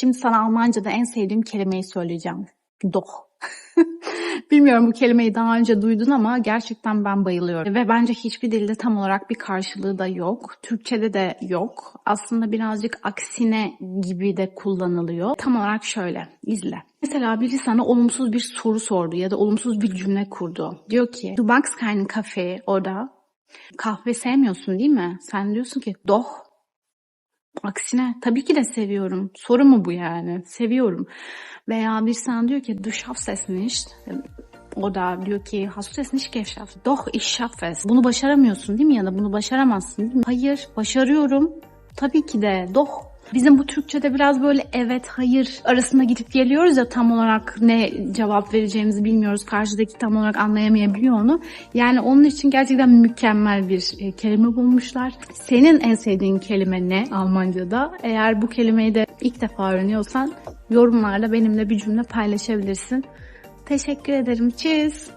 Şimdi sana Almanca'da en sevdiğim kelimeyi söyleyeceğim. Doch. Bilmiyorum bu kelimeyi daha önce duydun ama gerçekten ben bayılıyorum. Ve bence hiçbir dilde tam olarak bir karşılığı da yok. Türkçede de yok. Aslında birazcık aksine gibi de kullanılıyor. Tam olarak şöyle, izle. Mesela biri sana olumsuz bir soru sordu ya da olumsuz bir cümle kurdu. Diyor ki, du magst keinen Kaffee oder kahve sevmiyorsun değil mi? Sen diyorsun ki, doch. Aksine tabii ki de seviyorum. Soru mu bu yani? Seviyorum. Veya bir sana diyor ki du schaffst nicht. O da diyor ki hast du es nicht geschafft? Doch ich schaffe es. Bunu başaramıyorsun değil mi? Ya da bunu başaramazsın değil mi? Hayır başarıyorum. Tabii ki de doch. Bizim bu Türkçe'de biraz böyle evet hayır arasında gidip geliyoruz ya tam olarak ne cevap vereceğimizi bilmiyoruz. Karşıdaki tam olarak anlayamayabiliyor onu. Yani onun için gerçekten mükemmel bir e, kelime bulmuşlar. Senin en sevdiğin kelime ne Almanca'da? Eğer bu kelimeyi de ilk defa öğreniyorsan yorumlarda benimle bir cümle paylaşabilirsin. Teşekkür ederim. Tschüss.